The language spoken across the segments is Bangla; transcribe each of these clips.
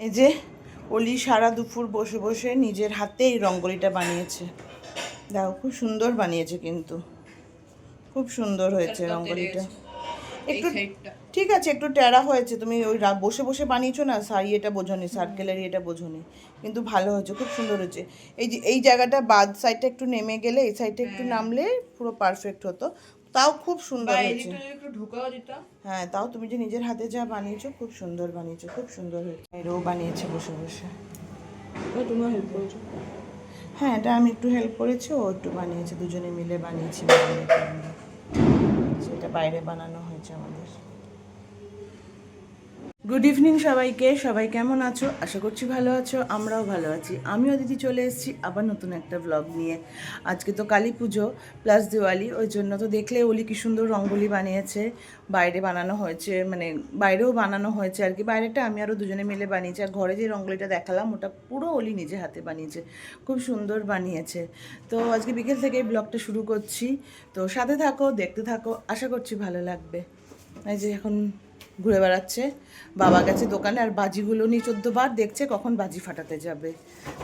এই যে অলি সারা দুপুর বসে বসে নিজের হাতে এই রঙ্গোলিটা বানিয়েছে। দেখো খুব সুন্দর বানিয়েছে কিন্তু। খুব সুন্দর হয়েছে রঙ্গোলিটা। একটু ঠিক আছে একটু টেরা হয়েছে। তুমি ওই বসে বসে বানিয়েছো না? সারি এটা বোঝনি সার্কেলের এটা বোঝনি। কিন্তু ভালো হয়েছে খুব সুন্দর হয়েছে। এই যে এই জায়গাটা বাদ সাইডটা একটু নেমে গেলে এই সাইডটা একটু নামলে পুরো পারফেক্ট হতো। তাও খুব সুন্দর হয়েছে। একটু ঢুকাও দিতাম হ্যাঁ তাও তুমি যে নিজের হাতে যা বানিয়েছো খুব সুন্দর বানিয়েছো খুব সুন্দর হয়েছে। এরও বানিয়েছে বসে বসে। তোমরা হেল্প করেছ? হ্যাঁ এটা আমি একটু হেল্প করেছি ও একটু বানিয়েছে দুজনে মিলে বানিয়েছি বানিয়েছি সেটা বাইরে বানানো হয়েছে আমাদের। গুড ইভিনিং সবাইকে, সবাই কেমন আছো? আশা করছি ভালো আছো, আমরাও ভালো আছি। আমিও দিদি চলে এসেছি আবার নতুন একটা ব্লগ নিয়ে। আজকে তো কালী পুজো প্লাস দিওয়ালি, ওই জন্য তো দেখলে ওলি কি সুন্দর রঙ্গোলি বানিয়েছে। বাইরে বানানো হয়েছে মানে বাইরেও বানানো হয়েছে আর কি। বাইরেটা আমি আরও দুজনে মিলে বানিয়েছি। আর ঘরে যে রঙ্গোলিটা দেখালাম, ওটা পুরো ওলি নিজে হাতে বানিয়েছে। খুব সুন্দর বানিয়েছে। তো আজকে বিকেল থেকে ব্লগটা শুরু করছি। তো সাথে থাকো, দেখতে থাকো, আশা করছি ভালো লাগবে। এই যে এখন ঘুরে বেড়াচ্ছে। বাবা গেছে দোকানে আর বাজিগুলো নিয়ে বার দেখছে কখন বাজি ফাটাতে যাবে।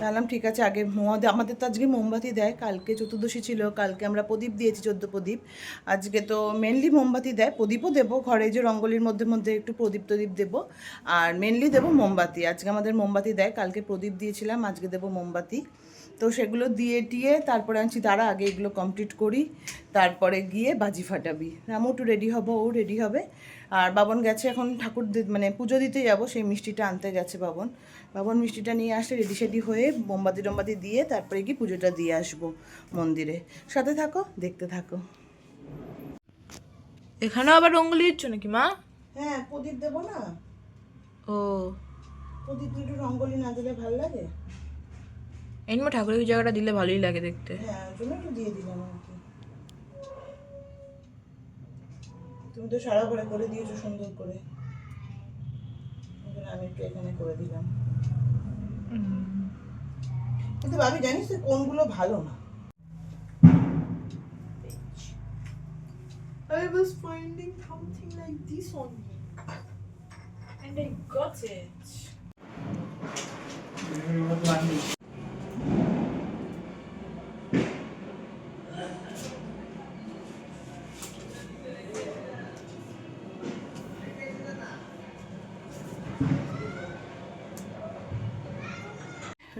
বললাম, ঠিক আছে, আগে মোয়া আমাদের তো আজকে মোমবাতি দেয়। কালকে চতুর্দশী ছিল, কালকে আমরা প্রদীপ দিয়েছি, চোদ্দ প্রদীপ। আজকে তো মেনলি মোমবাতি দেয়। প্রদীপও দেবো ঘরে যে রঙ্গলির মধ্যে মধ্যে একটু প্রদীপ টদীপ দেবো। আর মেনলি দেবো মোমবাতি। আজকে আমাদের মোমবাতি দেয়। কালকে প্রদীপ দিয়েছিলাম, আজকে দেবো মোমবাতি। তো সেগুলো দিয়ে টিয়ে তারপরে আনছি তারা আগে এগুলো কমপ্লিট করি তারপরে গিয়ে বাজি ফাটাবি। আমিও একটু রেডি হব ও রেডি হবে। আর বাবন গেছে এখন ঠাকুর মানে পুজো দিতে যাব সেই মিষ্টিটা আনতে গেছে বাবন। বাবন মিষ্টিটা নিয়ে আসলে রেডি সেডি হয়ে মোমবাতি টোমবাতি দিয়ে তারপরে গিয়ে পুজোটা দিয়ে আসব মন্দিরে। সাথে থাকো দেখতে থাকো। এখানেও আবার রঙ্গলি দিচ্ছ নাকি মা? হ্যাঁ প্রদীপ দেবো না। ও। প্রদীপ একটু রঙ্গলি না দিলে ভালো লাগে? এই মা ঠাকুরের জায়গাটা দিলে ভালোই লাগে দেখতে। হ্যাঁ জন্য একটু দিয়ে দিলাম আর কি। তুমি তো সারা করে করে দিয়েছ সুন্দর করে। আমি একটু এখানে করে দিলাম। কিন্তু ভাবি জানিস তো কোনগুলো ভালো না? I was finding something like this only. And I got it.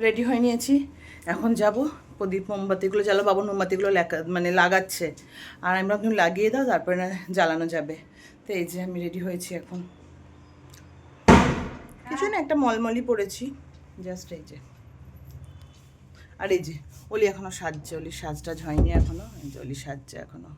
Ready হয়ে নিয়েছি। এখন যাব। প্রদীপ মোমবাতিগুলো জ্বালো বাবুর মোমবাতিগুলো মানে লাগাচ্ছে। আর আমরা তুমি লাগিয়ে দাও, তারপরে জ্বালানো যাবে। তো এই যে আমি রেডি হয়েছি এখন। কিছু না, একটা মলমলি পরেছি। জাস্ট এই যে। আর এই যে ওলি এখনও সাজছে ওলি সাজটাজ হয়নি এখনও। এই যে ওলি সাজছে এখনও।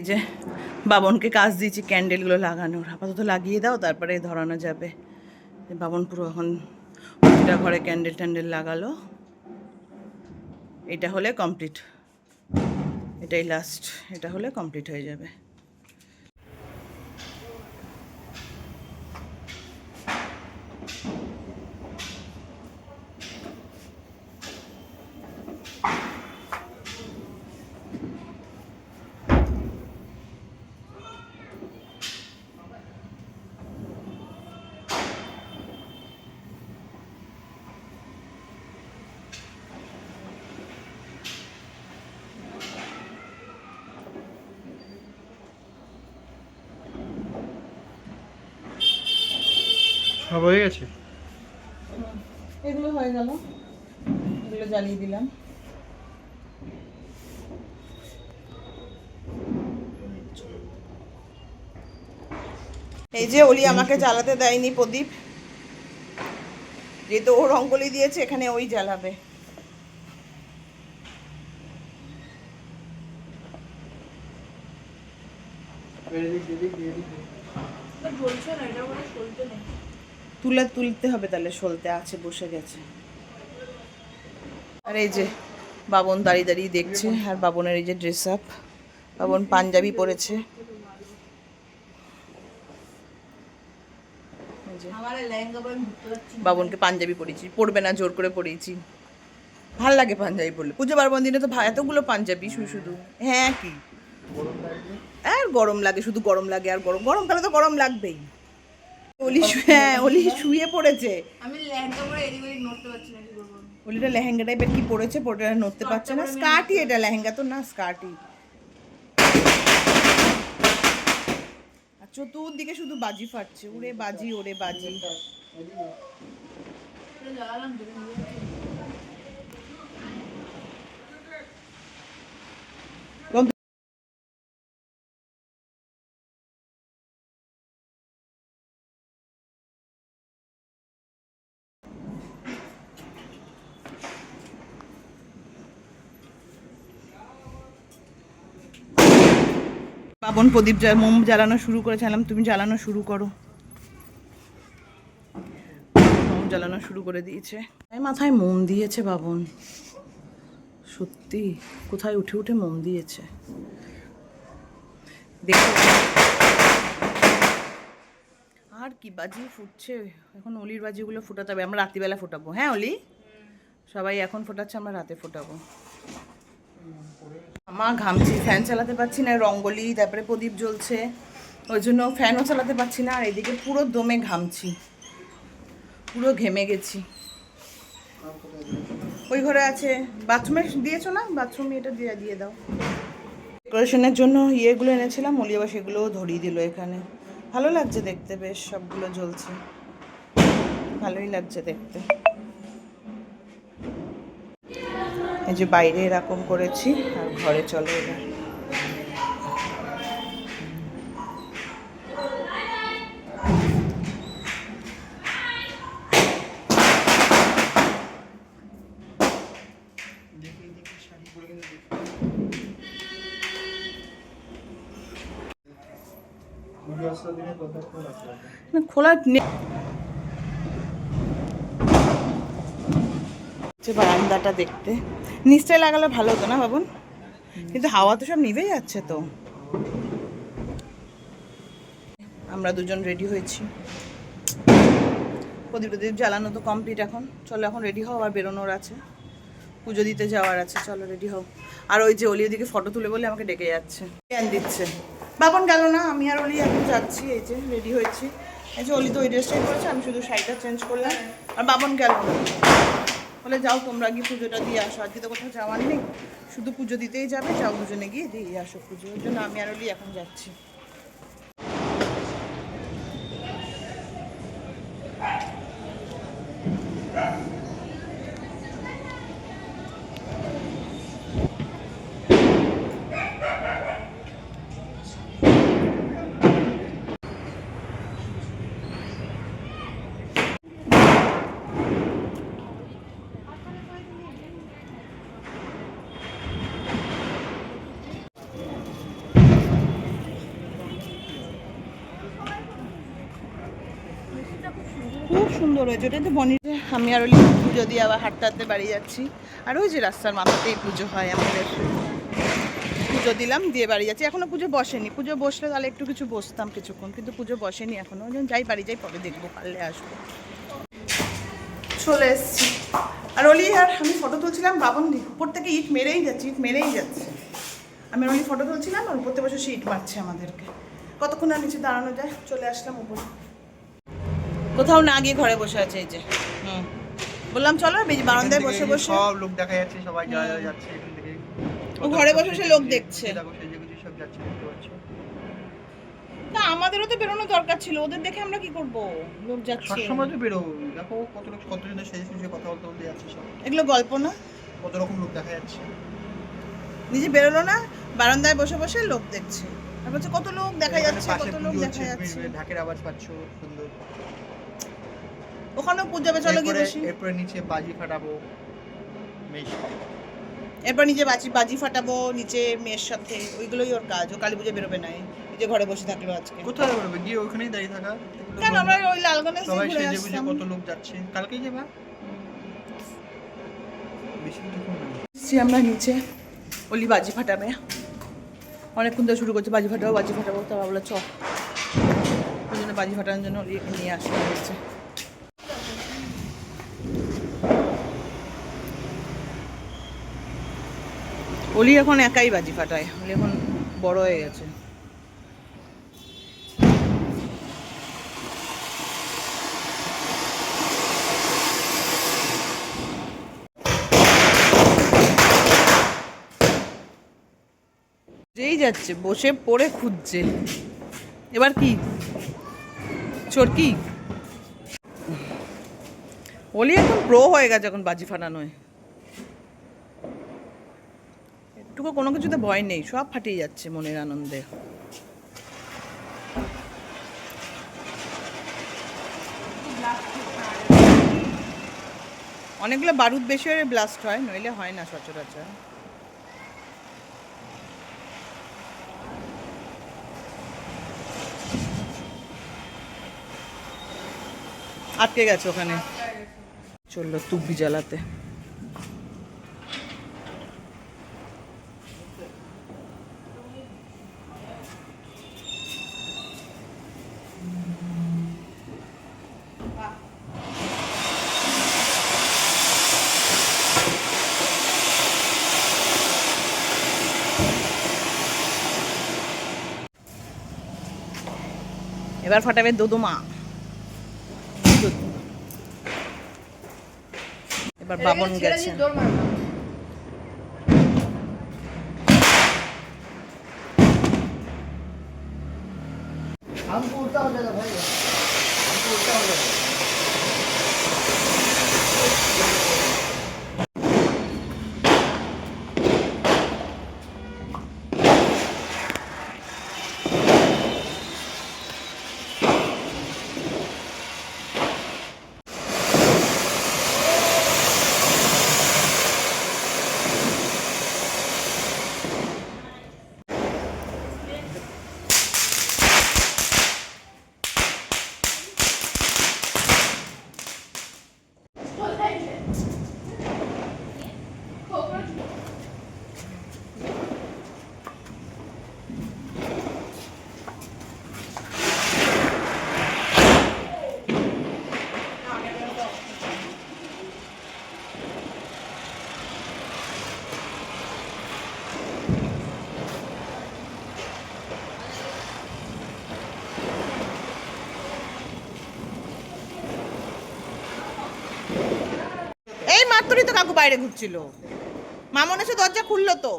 এই যে বাবনকে কাজ দিয়েছি ক্যান্ডেলগুলো লাগানোর। আপাতত লাগিয়ে দাও, তারপরে ধরানো যাবে। বাবন পুরো এখন ঘরে ক্যান্ডেল ট্যান্ডেল লাগালো। এটা হলে কমপ্লিট এটাই লাস্ট এটা হলে কমপ্লিট হয়ে যাবে। সব হয়ে গেছে? এগুলো হয়ে গেল। এগুলো জ্বালিয়ে দিলাম। এই যে অলি আমাকে জ্বালাতে দেয়নি প্রদীপ। যেহেতু ও রঙ্গলি দিয়েছে এখানে ওই জ্বালাবে। জ্বলছে না এটা কোনো চলতে নেই। তুলে তুলতে হবে তাহলে সলতে আছে, বসে গেছে। আর এই যে বাবন দাঁড়িয়ে দাঁড়িয়ে দেখছে, আর বাবনের এই যে ড্রেস আপ বাবন পাঞ্জাবি পরেছে। বাবনকে পাঞ্জাবি পরিয়েছি, পরবে না, জোর করে পরিয়েছি। ভালো লাগে পাঞ্জাবি পরলে। পুজো পার্বণ দিনে তো এতগুলো পাঞ্জাবি, শুধু শুধু। হ্যাঁ কি? আর গরম লাগে, শুধু গরম লাগে, আর গরম গরমকালে তো গরম লাগবেই। অলি হ্যাঁ অলি শুয়ে পড়েছে। আমি লেহেঙ্গা পরে এদিক ওদিক নড়তে পারছি না কি করব? অলিটা লেহেঙ্গা টাইপের কি পরেছে পরে নড়তে পারছে না। স্কার্টই এটা লেহেঙ্গা তো না স্কার্টই আর চতুর্দিকে শুধু বাজি ফাটছে। উড়ে বাজি ওরে বাজি। বাবন প্রদীপ মোম জ্বালানো শুরু করেছিলাম তুমি জ্বালানো শুরু করো। মোম জ্বালানো শুরু করে দিয়েছে। মাথায় মোম দিয়েছে বাবন। সত্যি, কোথায় উঠে উঠে মোম দিয়েছে? দেখো। আর কি বাজি ফুটছে? এখন অলির বাজিগুলো ফুটাতে হবে, আমরা রাত্রিবেলা ফোটাবো। হ্যাঁ অলি? সবাই এখন ফোটাচ্ছে, আমরা রাতে ফোটাবো। আমার ঘামছি ফ্যান চালাতে পারছি না, রঙ্গলি, তারপরে প্রদীপ জ্বলছে। ওই জন্য ফ্যানও চালাতে পারছি না, আর এদিকে পুরো দমে ঘামছি। পুরো ঘেমে গেছি। ওই ঘরে আছে। বাথরুমে দিয়েছ না? বাথরুমে এটা দিয়ে দিয়ে দাও। ডেকোরেশনের জন্য ইয়েগুলো এনেছিলাম মলি আবার সেগুলোও ধরিয়ে দিল এখানে। ভালো লাগছে দেখতে বেশ, সবগুলো জ্বলছে। ভালোই লাগছে দেখতে। এই যে বাইরে এরকম করেছি আর ঘরে চলে এবার। দেখি দেখি শাড়ি পরে গেলে দেখি পুজো আসার দিনে কতক্ষণ আসবে না খোলা হচ্ছে বারান্দাটা দেখতে। নিচটায় লাগালে ভালো হতো না বাবুন? কিন্তু হাওয়া তো সব নিভে যাচ্ছে তো। আমরা দুজন রেডি হয়েছি। প্রদীপ প্রদীপ জ্বালানো তো কমপ্লিট এখন। চলো এখন রেডি হও আর বেরোনোর আছে। পুজো দিতে যাওয়ার আছে, চলো রেডি হও। আর ওই যে অলি ওদিকে ফটো তুলে বলে আমাকে ডেকে যাচ্ছে। জ্ঞান দিচ্ছে। বাবন গেল না, আমি আর অলি এখন যাচ্ছি, এই যে রেডি হয়েছি। এই যে অলি তো ওই ড্রেসটাই করেছে আমি শুধু শাড়িটা চেঞ্জ করলাম। আর বাবন গেল না। বলে, যাও তোমরা গিয়ে পুজোটা দিয়ে আসো। আজকে তো কোথাও যাওয়ার নেই, শুধু পুজো দিতেই যাবে, যাও দুজনে গিয়ে দিয়ে আসো পুজো। ওই জন্য আমি আর এখন যাচ্ছি খুব সুন্দর হয়েছে, ওটাই তো বনি আমি আর ওই পুজো দিয়ে আবার হাঁটতে হাঁটতে বাড়ি যাচ্ছি। আর ওই যে রাস্তার মাথাতেই পুজো হয় আমাদের। পুজো দিলাম, দিয়ে বাড়ি যাচ্ছি। এখনও পুজো বসেনি। পুজো বসলে তাহলে একটু কিছু বসতাম কিছুক্ষণ, কিন্তু পুজো বসেনি এখনও। ওই যাই বাড়ি যাই, পরে দেখব, পারলে আসব। চলে এসছি। আর ওলি আর আমি ফটো তুলছিলাম বাবনদি উপর থেকে ইট মেরেই যাচ্ছে, ইট মেরেই যাচ্ছে। আমি ওলি ফটো তুলছিলাম আর উপর থেকে বসে সে ইট মারছে আমাদেরকে। কতক্ষণ আর নিচে দাঁড়ানো যায়? চলে আসলাম উপরে। কোথাও না গিয়ে ঘরে বসে আছে এই যে। হুম। বললাম চলো বারান্দায় বসে বসে সব লোক দেখা যাচ্ছে সবাই যারা যারা যাচ্ছে এখান থেকে ও ঘরে বসে বসে লোক দেখছে। যে সব যাচ্ছে দেখতে পাচ্ছ? না আমাদেরও তো বেরোনো দরকার ছিল ওদের দেখে আমরা কি করব? লোক যাচ্ছে। সবসময় তো বেরো দেখো কত লোক কতজনের সেজে সুজে কথা বলতে বলতে যাচ্ছে সব। এগুলো গল্প না? কত রকম লোক দেখা যাচ্ছে। নিজে বেরোলো না বারান্দায় বসে বসে লোক দেখছে। আর বলছে কত লোক দেখা যাচ্ছে কত লোক দেখা যাচ্ছে। ঢাকের আওয়াজ পাচ্ছ সুন্দর। ওখানেও পুজো হবে চলো গিয়ে বসি। এরপরে নিচে বাজি ফাটাবো মেশ এরপর নিজে বাজি বাজি ফাটাবো নিচে মেয়ের সাথে। ওইগুলোই ওর কাজ ও কালী পুজো বেরোবে না। এই যে ঘরে বসে থাকল আজকে। কোথায় বেরোবে? গিয়ে ওখানেই দাঁড়িয়ে থাকা। কেন? আমরা ওই লালগণের সবাই সেজে গুজে কত লোক যাচ্ছে। কালকেই যাবা? বেশি আমরা নিচে। অলি বাজি ফাটাবে। অনেকক্ষণ ধরে শুরু করছে। বাজি ফাটাবো বাজি ফাটাবো। তো ভাবলো চ। ওই জন্য বাজি ফাটানোর জন্য অলি নিয়ে আসা হয়েছে। অলি এখন একাই বাজি ফাটায়। অলি এখন বড় হয়ে গেছে। যেই যাচ্ছে, বসে পড়ে খুঁজছে। এবার কি? চরকি ওলি এখন প্রো হয়ে গেছে এখন বাজি ফাটানোয়। একটুকু কোনো কিছুতে ভয় নেই, সব ফাটিয়ে যাচ্ছে মনের আনন্দে। অনেকগুলো বারুদ বেশি হয়ে ব্লাস্ট হয়, নইলে হয় না সচরাচর। আটকে গেছে ওখানে। চলল তুব্বি জ্বালাতে। এবার ফাটাবে দোদমা এবার বাবন গেছে। এই মাত্রই তো কাকু বাইরে ঘুরছিল। মামন এসে দরজা খুললো তো।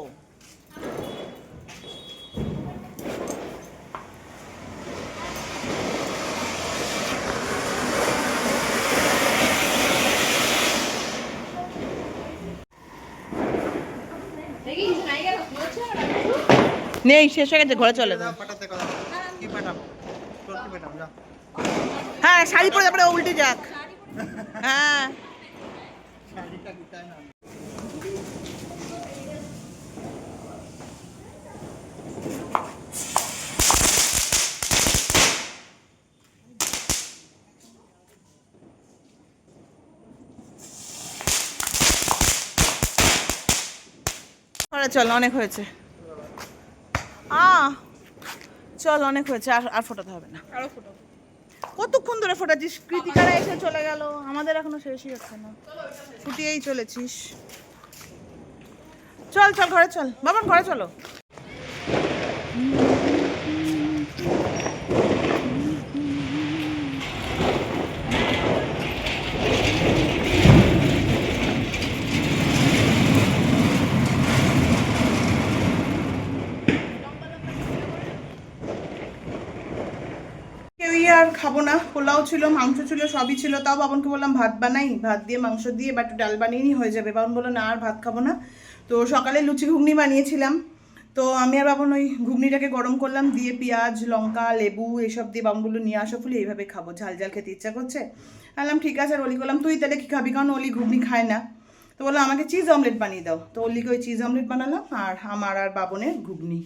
নেই, শেষ হয়ে গেছে, ঘরে চলে হ্যাঁ শাড়ি পরে তারপরে উল্টে যাক। হ্যাঁ শাড়িটা গুটায় না আরে চল অনেক হয়েছে। আ চল অনেক হয়েছে আর আর ফোটাতে হবে না। আরও ফটো কতক্ষণ ধরে ফোটাচ্ছিস কৃতিকারা এসে চলে গেল। আমাদের এখনও শেষই হচ্ছে না। ছুটিয়েই চলেছিস। চল চল, ঘরে চল। বাবা ঘরে চলো কেউই আর খাব না, পোলাও ছিল, মাংস ছিল, সবই ছিল, তাও বাবনকে বললাম ভাত বানাই, ভাত দিয়ে মাংস দিয়ে বা একটু ডাল বানিয়ে হয়ে যাবে। বাবন বলল, না, আর ভাত খাব না। তো সকালে লুচি ঘুগনি বানিয়েছিলাম। তো আমি আর বাবন ওই ঘুগনিটাকে গরম করলাম, দিয়ে পেঁয়াজ, লঙ্কা, লেবু এসব দিয়ে বাবনগুলো নিয়ে আসো ফুলে, এইভাবে খাব, ঝাল ঝাল খেতে ইচ্ছা করছে। বললাম, ঠিক আছে। আর অলি করলাম তুই তাহলে কি খাবি? কারণ অলি ঘুগনি খায় না। তো বললাম আমাকে চিজ অমলেট বানিয়ে দাও। তো অলিকে ওই চিজ অমলেট বানালাম, আর আমার আর বাবনের ঘুগনি।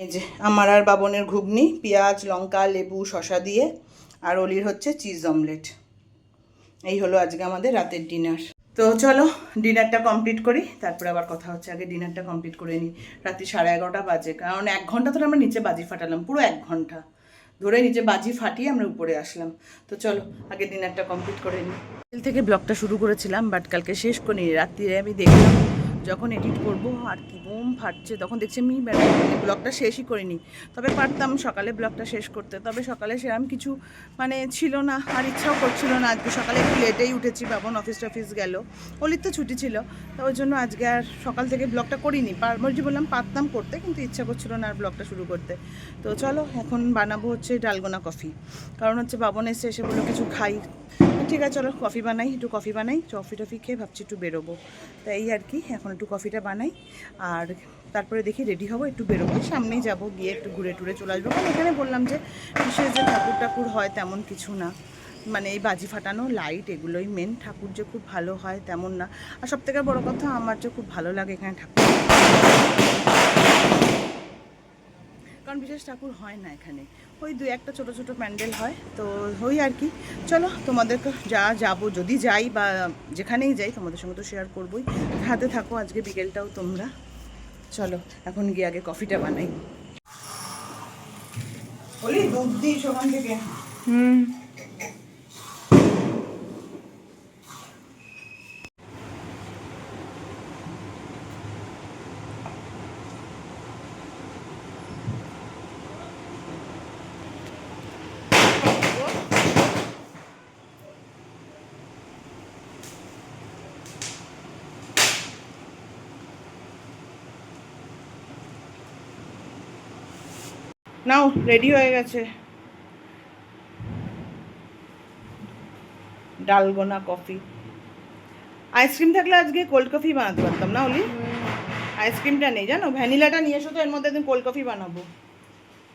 এই যে, আমার আর বাবনের ঘুগনি, পেঁয়াজ, লঙ্কা, লেবু, শসা দিয়ে আর অলির হচ্ছে চিজ অমলেট। এই হলো আজকে আমাদের রাতের ডিনার। তো চলো, ডিনারটা কমপ্লিট করি, তারপরে আবার কথা হচ্ছে। আগে ডিনারটা কমপ্লিট করে নিই। রাত্রি সাড়ে এগারোটা বাজে। কারণ এক ঘণ্টা ধরে আমরা নিচে বাজি ফাটালাম, পুরো এক ঘণ্টা। ধরে নিচে বাজি ফাটিয়ে আমরা উপরে আসলাম। তো চলো, আগে ডিনারটা কমপ্লিট করে নিই। থেকে ব্লগটা শুরু করেছিলাম, বাট কালকে শেষ করিনি। রাত্রিরে আমি দেখলাম যখন এডিট করব, আর কি বোম ফাটছে, তখন দেখছি আমি ব্লগটা শেষই করিনি। তবে পারতাম সকালে ব্লগটা শেষ করতে। তবে সকালে সেরকম কিছু মানে ছিল না, আর ইচ্ছাও করছিল না। আজকে সকালে একটু লেটেই উঠেছি, বাবন অফিস টফিস গেল। অলির তো ছুটি ছিল, তো ওই জন্য আজকে আর সকাল থেকে ব্লগটা করিনি। পারমর্জি বললাম পারতাম করতে, কিন্তু ইচ্ছা করছিল না আর ব্লগটা শুরু করতে। তো চলো, এখন বানাবো হচ্ছে ডালগোনা কফি কারণ হচ্ছে বাবন এসে এসে বলল কিছু খাই। ঠিক আছে, চলো কফি বানাই, একটু কফি বানাই কফি টফি খেয়ে ভাবছি একটু বেরোবো। তাই আর কি, এখন একটু কফিটা বানাই। আর তারপরে দেখি রেডি হব, একটু বেরোবো। সামনেই যাব, গিয়ে একটু ঘুরে টুরে চলে আসব। কারণ এখানে বললাম যে বিশেষ যে ঠাকুর টাকুর হয় তেমন কিছু না। মানে এই বাজি ফাটানো লাইট এগুলোই মেন ঠাকুর যে খুব ভালো হয় তেমন না। আর সবথেকে বড় কথা, আমার যে খুব ভালো লাগে এখানে ঠাকুর। কারণ বিশেষ ঠাকুর হয় না এখানে। ওই দু একটা ছোট ছোট প্যান্ডেল হয়, তো ওই আর কি। চলো, তোমাদেরকে যা যাব, যদি যাই বা যেখানেই যাই, তোমাদের সঙ্গে তো শেয়ার করবোই। হাতে থাকো, আজকে বিকেলটাও তোমরা। চলো, এখন গিয়ে আগে কফিটা বানাই। বলি, দুধ দিই ওখান থেকে? হুম। নাও রেডি হয়ে গেছে। Dalgona coffee. আইসক্রিম থাকলে আজকে কোল্ড কফি বানাতে পারতাম না ওলি আইসক্রিমটা নেই জানো? ভ্যানিলাটা নিয়ে এসো তো এর মধ্যে একদিন কোল্ড কফি বানাবো।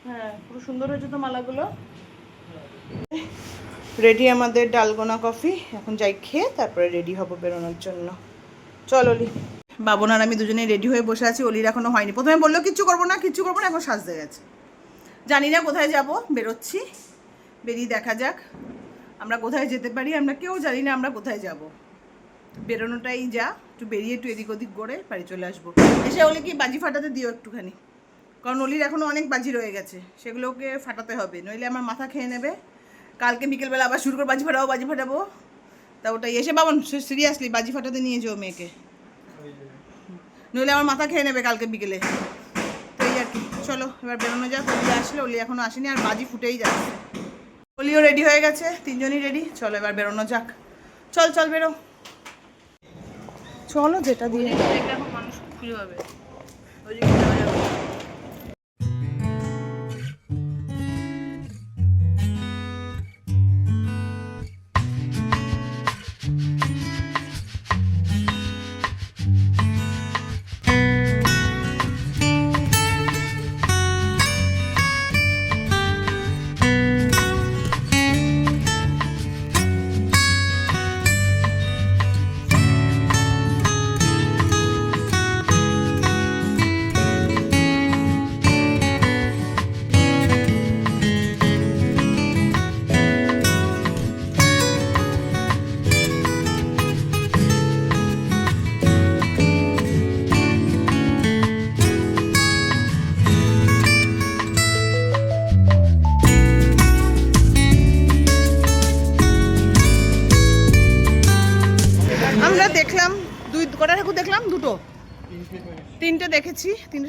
হ্যাঁ পুরো সুন্দর হয়েছে তো মালাগুলো। রেডি আমাদের ডালগোনা কফি এখন যাই খেয়ে তারপরে রেডি হব বেরোনোর জন্য। চল অলি। বাবন আর আমি দুজনেই রেডি হয়ে বসে আছি অলির এখনও হয়নি। প্রথমে বলল কিচ্ছু করব না কিচ্ছু করব না এখন সাজতে গেছে। জানি না কোথায় যাব বেরোচ্ছি। বেরিয়ে দেখা যাক। আমরা কোথায় যেতে পারি আমরা কেউ জানি না আমরা কোথায় যাব। বেরোনোটাই যা একটু বেরিয়ে একটু এদিক ওদিক করে বাড়ি চলে আসব। এসে ওলি কি বাজি ফাটাতে দিও একটুখানি? কারণ অলির এখনও অনেক বাজি রয়ে গেছে সেগুলোকে ফাটাতে হবে নইলে আমার মাথা খেয়ে নেবে। কালকে বিকেলবেলা আবার শুরু করে বাজি ফাটাবো বাজি ফাটাবো। তা ওটাই এসে বাবন সিরিয়াসলি বাজি ফাটাতে নিয়ে যাও মেয়েকে। নইলে আমার মাথা খেয়ে নেবে কালকে বিকেলে। চলো, এবার বেরোনো যাক। অলি আসলে, অলি এখনও আসেনি, আর বাজি ফুটেই যাচ্ছে। অলিও রেডি হয়ে গেছে, তিনজনই রেডি চলো, এবার বেরোনো যাক। চল চল, বেরো। চলো, যেটা দিয়ে। মানুষ খুঁজে পাবে।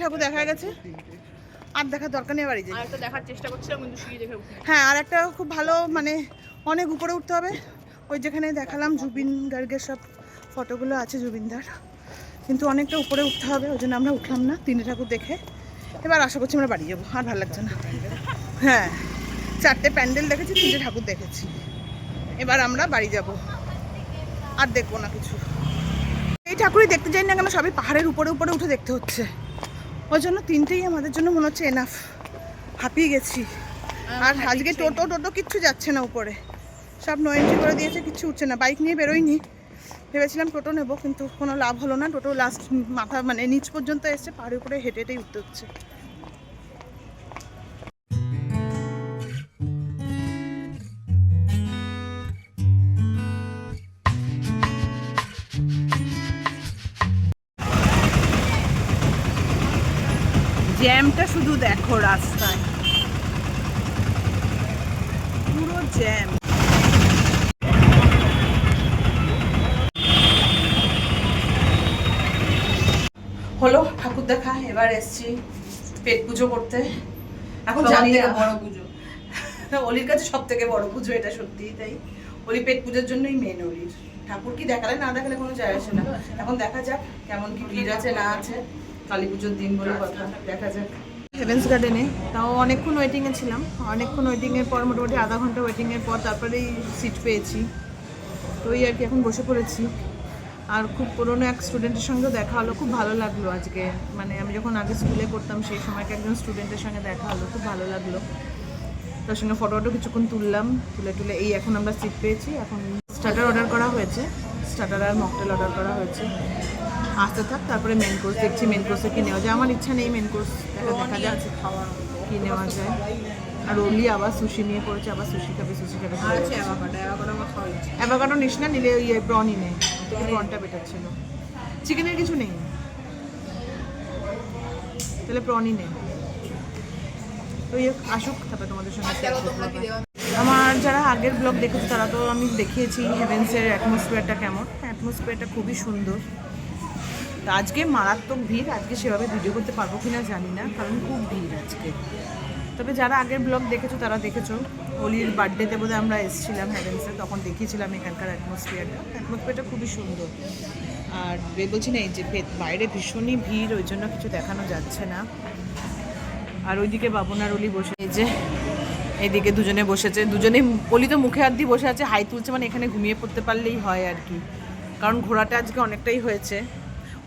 ঠাকুর দেখা গেছে। আর দেখার দরকার নেই বাড়ি যাই আর একটা দেখার চেষ্টা করছিলাম কিন্তু দেখে হ্যাঁ আর একটা খুব ভালো মানে অনেক উপরে উঠতে হবে। ওই যেখানে দেখালাম জুবিন গার্গের সব ফটোগুলো আছে জুবিনদার। কিন্তু অনেকটা উপরে উঠতে হবে ওই জন্য আমরা উঠলাম না তিনটে ঠাকুর দেখে। এবার আশা করছি আমরা বাড়ি যাব আর ভালো লাগছে না। হ্যাঁ চারটে প্যান্ডেল দেখেছি তিনটে ঠাকুর দেখেছি। এবার আমরা বাড়ি যাব। আর দেখব না কিছু। এই ঠাকুরই দেখতে যাই না কেন সবই পাহাড়ের উপরে উপরে উঠে দেখতে হচ্ছে। ওই জন্য তিনটেই আমাদের জন্য মনে হচ্ছে এনাফ হাঁপিয়ে গেছি। আর আজকে টোটো টোটো কিচ্ছু যাচ্ছে না উপরে। সব নো এন্ট্রি করে দিয়েছে কিচ্ছু উঠছে না। বাইক নিয়ে বেরোয়নি। ভেবেছিলাম টোটো নেব কিন্তু কোনো লাভ হলো না। টোটো লাস্ট মাথা মানে নিচ পর্যন্ত এসছে পাহাড়ের উপরে হেঁটে হেঁটেই উঠতে হচ্ছে। জ্যামটা শুধু দেখো রাস্তায়। পুরো জ্যাম। হলো ঠাকুর দেখা এবার এসছি পেট পুজো করতে। এখন জানি না। বড় পুজো। অলির কাছে সব থেকে বড় পুজো এটা সত্যিই তাই। অলি পেট পুজোর জন্যই মেন অলির। ঠাকুর কি দেখালে না দেখালে কোনো যায় আসে না। এখন দেখা যাক কেমন কি ভিড় আছে না আছে। কালী পুজোর দিন বলে কথা। দেখা যাক। হেভেন্স গার্ডেনে তাও অনেকক্ষণ ওয়েটিংয়ে ছিলাম। অনেকক্ষণ ওয়েটিংয়ের পর মোটামুটি আধা ঘণ্টা ওয়েটিংয়ের পর তারপরেই সিট পেয়েছি। তো ওই আর কি এখন বসে পড়েছি। আর খুব পুরনো এক স্টুডেন্টের সঙ্গেও দেখা হলো, খুব ভালো লাগল আজকে। মানে আমি যখন আগে স্কুলে করতাম সেই সময়কে একজন স্টুডেন্টের সঙ্গে দেখা হলো, খুব ভালো লাগল। তার সঙ্গে ফটো ফটো কিছুক্ষণ তুললাম তুলে তুলে এই এখন আমরা সিট পেয়েছি। এখন স্টার্টার অর্ডার করা হয়েছে। স্টার্টার আর মকটেল অর্ডার করা হয়েছে। আসতে থাক তারপরে মেন কোর্স দেখছি মেন কোর্সে কী নেওয়া যায়। আমার ইচ্ছা নেই মেন কোর্স দেখা দেখা যাক খাওয়ার কী নেওয়া যায়। আর ওলি আবার সুশি নিয়ে পড়েছে আবার সুশি খাবে সুশি খাবে। অ্যাভাকাডো নিস না নিলে ওই প্রনই নেই প্রনটা বেটার ছিল। চিকেনের কিছু নেই? তাহলে প্রনই নেই তো ইয়ে আসুক তারপরে তোমাদের সঙ্গে কি আমার যারা আগের ব্লগ দেখেছে, তারা তো আমি দেখিয়েছি হেভেন্সের অ্যাটমসফিয়ারটা কেমন। অ্যাটমসফিয়ারটা খুবই সুন্দর। তা আজকে মারাত্মক ভিড়, আজকে সেভাবে ভিডিও করতে পারব কিনা জানি না, কারণ খুব ভিড় আজকে। তবে যারা আগের ব্লগ দেখেছ, তারা দেখেছ। হোলির বার্থডেতে বোধহয় আমরা এসেছিলাম হ্যাভেন্সে তখন দেখিয়েছিলাম এখানকার অ্যাটমসফিয়ারটা অ্যাটমসফিয়ারটা খুবই সুন্দর। আর বলছি না, এই যে বাইরে ভীষণই ভিড়, ওই জন্য কিছু দেখানো যাচ্ছে না। আর ওইদিকে বাবন আর অলি বসে এই যে এইদিকে দুজনে বসেছে। দুজনে অলি তো মুখে হাত দিয়ে বসে আছে, হাই তুলছে মানে এখানে ঘুমিয়ে পড়তে পারলেই হয় আর কি। কারণ ঘোরাটা আজকে অনেকটাই হয়েছে।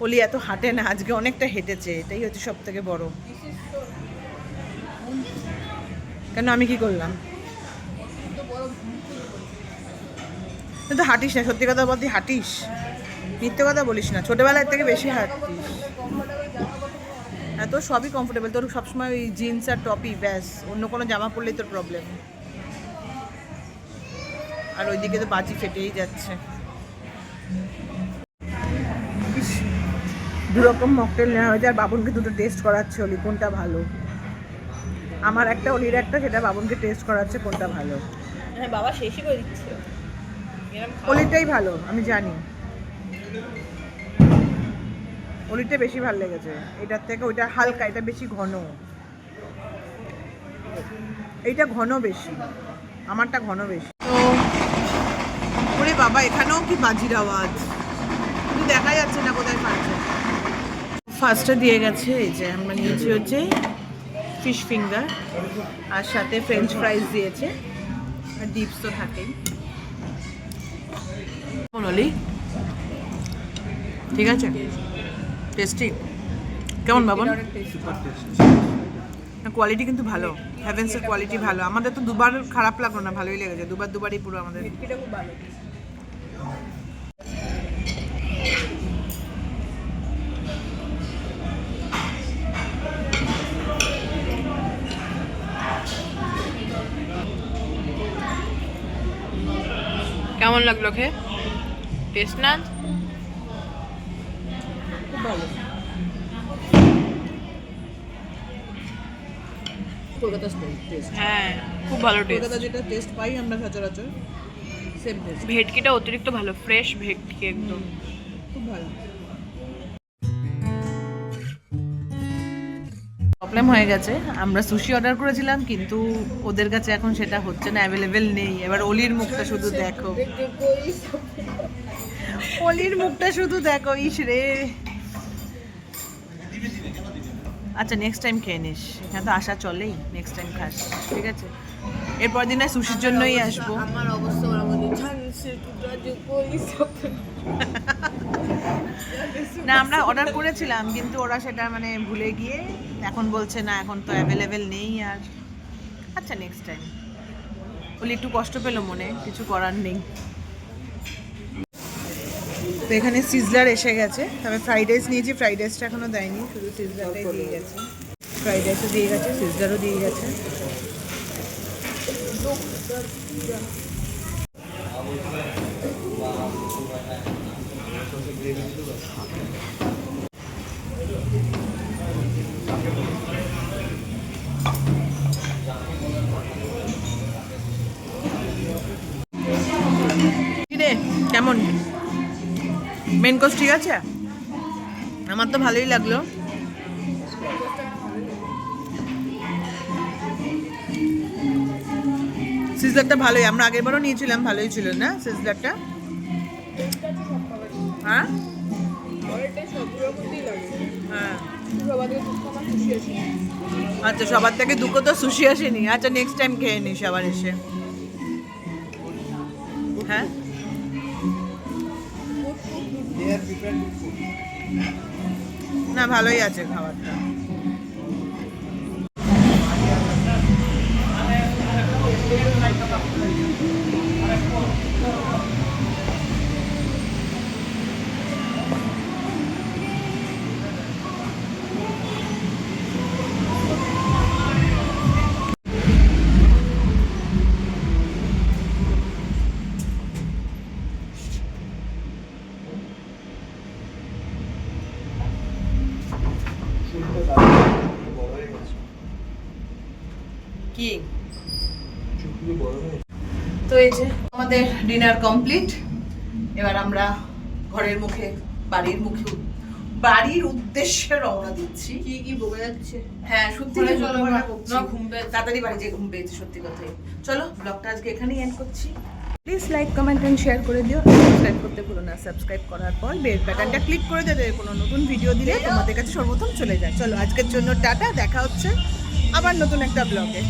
অলি এত হাঁটে না, আজকে অনেকটা হেঁটেছে, এটাই হচ্ছে সব থেকে বড়। কেন, আমি কি করলাম? তুই তো হাঁটিস না, সত্যি কথা বলতে হাঁটিস। মিথ্যে কথা বলিস না, ছোটবেলার থেকে বেশি হাঁটতিস হ্যাঁ তোর সবই কমফোর্টেবল তোর সবসময় ওই জিন্স আর টপই ব্যাস। অন্য কোনো জামা পরলেই তোর প্রবলেম আর ওইদিকে তো বাজি ফেটেই যাচ্ছে। ইস, দু রকম মকটেল নেওয়া হয়েছে আর বাবনকে দুটো টেস্ট করাচ্ছে অলি কোনটা ভালো? আমার একটা অলির একটা সেটা বাবনকে টেস্ট করাচ্ছে কোনটা ভালো। হ্যাঁ বাবা শেষই করে দিচ্ছে। অলিটাই ভালো আমি জানি। অলিটা বেশি ভালো লেগেছে। এটার থেকে ওইটা হালকা, এটা বেশি ঘন। এইটা ঘন বেশি, আমারটা ঘন বেশি। তো, ওরে বাবা, এখানেও কি বাজির আওয়াজ? কিন্তু দেখা যাচ্ছে না কোথায় পাচ্ছে। ফার্স্টে দিয়ে গেছে, এই যে আমরা নিয়েছি হচ্ছে ফিশ ফিঙ্গার, আর সাথে ফ্রেঞ্চ ফ্রাইজ দিয়েছে, আর ডিপস তো থাকেই। ঠিক আছে? টেস্টি কেমন বাবন? কোয়ালিটি কিন্তু ভালো। হ্যাভেন্সের কোয়ালিটি ভালো। আমাদের তো দুবার খারাপ লাগল না ভালোই লেগেছে। দুবার দুবারই পুরো আমাদের। ভেটকিটা খুব ভালো কেমন লাগল খে টেস্ট না? কলকাতা টেস্ট হ্যাঁ খুব ভালো কলকাতা যেটা টেস্ট পাই আমরা সচরাচর সেম টেস্ট ভেটকিটা অতিরিক্ত ভালো ফ্রেশ ভেটকি একদম। খুব ভালো। প্রবলেম হয়ে গেছে। আমরা সুশি অর্ডার করেছিলাম কিন্তু ওদের কাছে এখন সেটা হচ্ছে না অ্যাভেলেবেল নেই। এবার অলির মুখটা শুধু দেখো। অলির মুখটা শুধু দেখো ইস রে। আচ্ছা নেক্সট টাইম খেয়ে নিস। এখানে তো আসা চলেই নেক্সট টাইম খাস ঠিক আছে? এরপর দিন সুশির জন্যই আসব। আমার অবস্থা না আমরা অর্ডার করেছিলাম কিন্তু ওরা সেটা মানে ভুলে গিয়ে এখন বলছে না এখন তো অ্যাভেলেবেল নেই আর। আচ্ছা নেক্সট টাইম বলি একটু কষ্ট পেল মনে কিছু করার নেই। এখানে সিজলার এসে গেছে। তবে ফ্রাইড রাইস নিয়েছি ফ্রাইড রাইসটা এখনও দেয়নি শুধু সিজলারটাই দিয়ে গেছে। ফ্রাইড রাইসও দিয়ে গেছে সিজলারও দিয়ে গেছে। মেন কোর্স ঠিক আছে? আমার তো ভালোই লাগল। সিজলারটা ভালোই, আমরা আগেরবারও নিয়েছিলাম, ভালোই ছিল, না সিজলারটা হ্যাঁ? হ্যাঁ। দুঃখ আচ্ছা সবার থেকে দুটো তো সুশি আসেনি। আচ্ছা নেক্সট টাইম খেয়ে নিস আবার এসে। হ্যাঁ? না ভালোই আছে খাবারটা। চুলটা ডিনার কমপ্লিট এবার আমরা ঘরের মুখে বাড়ির মুখে বাড়ির উদ্দেশ্যে রওনা দিচ্ছি। কি কি বলে যাচ্ছে? হ্যাঁ সত্যি। তাড়াতাড়ি বাড়ি যেয়ে ঘুম পেয়েছে সত্যি কথাই। চলো ব্লগটা আজকে এখানেই এন্ড করছি। Please like comment and share করে দিও। সাবস্ক্রাইব করতে ভুলো না। সাবস্ক্রাইব করার পর বেল বাটনটা ক্লিক করে দেবে কোনো নতুন ভিডিও দিলে তোমাদের কাছে সর্বপ্রথম চলে যায়। চলো আজকের জন্য টাটা দেখা হচ্ছে আবার নতুন একটা ব্লগে